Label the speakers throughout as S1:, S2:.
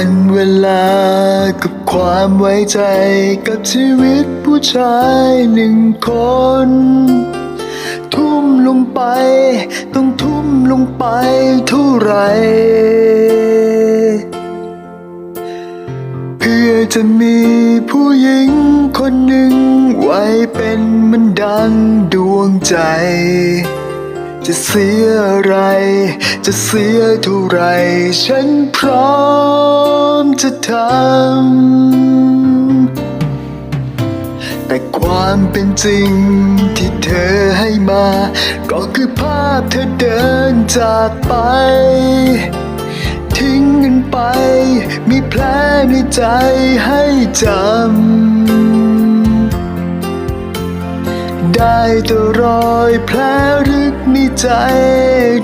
S1: วันเวลากับความไว้ใจกับชีวิตผู้ชายหนึ่งคน ทุ่มลงไป ต้องทุ่มลงไปเท่าไหรเพื่อจะมีผู้หญิงคนหนึ่งไว้เป็นมันดังดวงใจ จะเสียอะไร จะเสียเท่าไรฉันพร้อมจะทำ แต่ความเป็นจริงที่เธอให้มา ก็คือภาพเธอเดินจากไป ทิ้งกันไป มีแผลในใจให้จำ ได้แต่รอยแผลลึกในใจ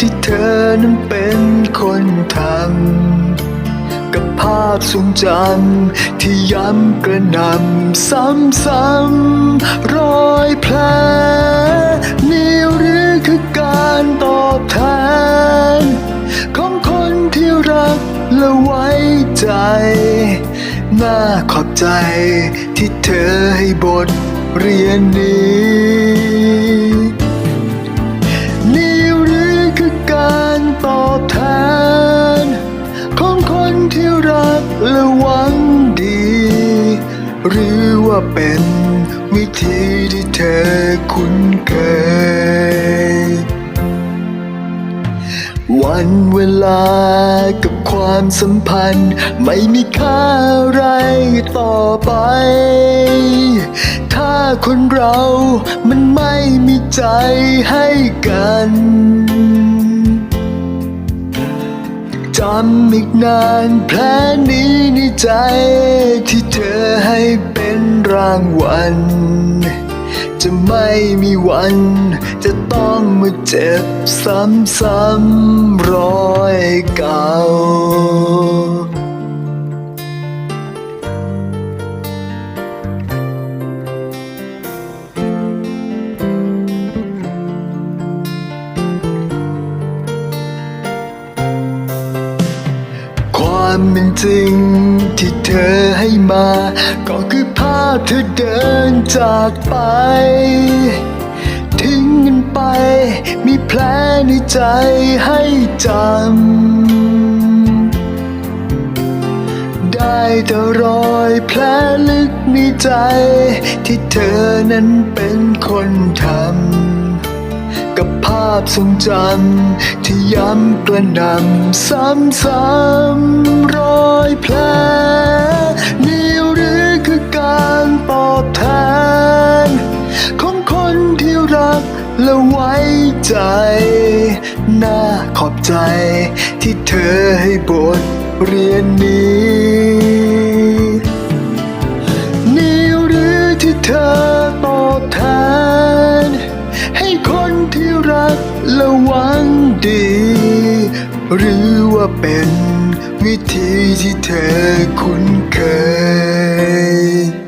S1: ที่เธอนั้นเป็นคนทำกับภาพทรงจำที่ย้ำกระหนำซ้ำๆรอยแผลนี่หรือคือการตอบแทน ของคนที่รักและไว้ใจน่าขอบใจที่เธอให้บทเรียนนี้ คนที่รักและหวังดี หรือว่าเป็นวิธีที่เธอคุ้นเคย วันเวลากับความสัมพันธ์ ไม่มีค่าอะไรต่อไป ถ้าคนเรามันไม่มีใจให้กัน จำอีกนานแผลนี้ในใจ ที่เธอให้เป็นรางวัล จะไม่มีวัน จะต้องมาเจ็บซ้ำๆรอยเก่า ความเป็นจริงที่เธอให้มา ก็คือภาพเธอเดินจากไป ทิ้งกันไป มีแผลในใจให้จำ ได้แต่รอยแผลลึกในใจ ที่เธอนั้นเป็นคนทำ ภาพทรงจำที่ย้ำกระหนำซ้ำๆรอยแผลนี่หรือคือการตอบแทน ของคนที่รักและไว้ใจ น่าขอบใจที่เธอให้บทเรียนนี้ นี่หรือที่เธอ หรือว่าเป็นวิธีที่เธอคุ้นเคย